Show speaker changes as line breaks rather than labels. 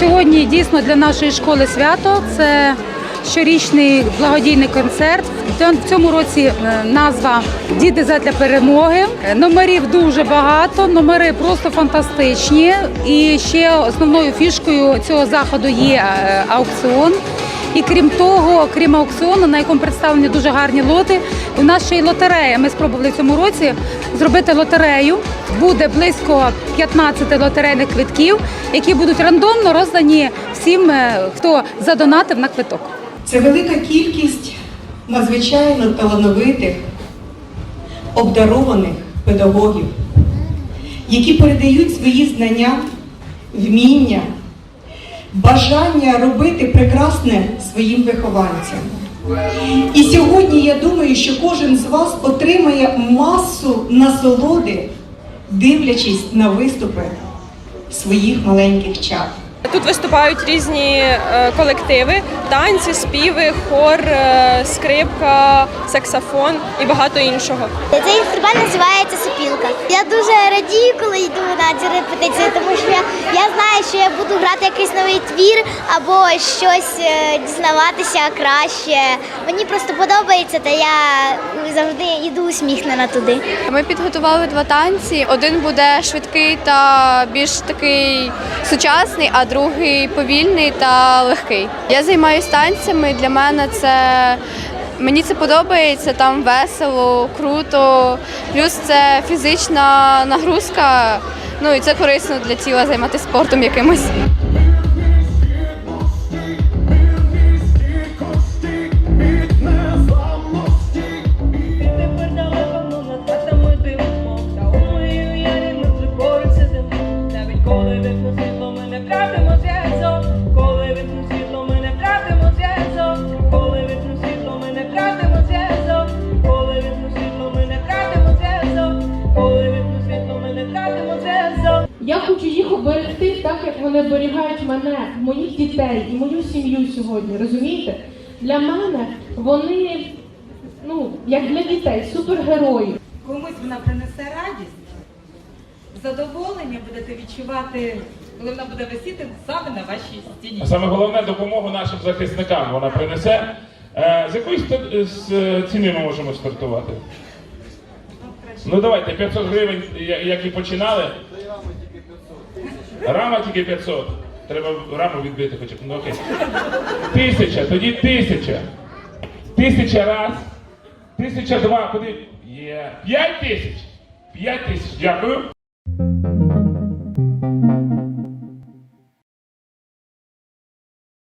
Сьогодні дійсно для нашої школи свято. Це щорічний благодійний концерт. В цьому році е, назва Діти задля перемоги. Е, Номерів дуже багато, номери просто фантастичні. І ще основною фішкою цього заходу є е, аукціон. І крім того, крім аукціону, на якому представлені дуже гарні лоти, у нас ще й лотерея. Ми спробували в цьому році зробити лотерею. Буде близько 15 лотерейних квитків, які будуть рандомно роздані всім, е, хто задонатив на квиток.
Це велика кількість надзвичайно талановитих, обдарованих педагогів, які передають свої знання, вміння, бажання робити прекрасне своїм вихованцям. І сьогодні я думаю, що кожен з вас отримає масу насолоди, дивлячись на виступи своїх маленьких чад.
Тут виступають різні е, колективи: танці, співи, хор, е, скрипка, саксофон і багато іншого.
Цей інструмент називається сопілка. Я дуже радію, коли йду на цю репетицію, тому що я, я знаю, що буду грати якийсь новий твір або щось е, дізнаватися краще. Мені просто подобається, та я завжди йду усміхнена туди.
Ми підготували два танці. Один буде швидкий та більш такий сучасний, а другий повільний та легкий. Я займаюся танцями. Для мене це мені це подобається. Там весело, круто. Плюс це фізична нагрузка. Ну і це корисно для тіла займатися спортом якимось.
Тепер
Я хочу їх оберегти так, як вони оберігають мене, моїх дітей і мою сім'ю сьогодні. Розумієте? Для мене вони, ну, як для дітей, супергерої.
комусь вона принесе радість, задоволення будете відчувати, коли вона буде висіти саме на вашій стіні.
А саме головне допомогу нашим захисникам вона принесе. Е, з якої з, е, ціни ми можемо стартувати? Ну давайте 500 гривень, я- як і починали. Рама тільки 500. Треба раму відбити хоча б. Ну окей. Тисяча, тоді тисяча. Тисяча раз. Тисяча два. Куди? Є. П'ять тисяч. П'ять тисяч. Дякую.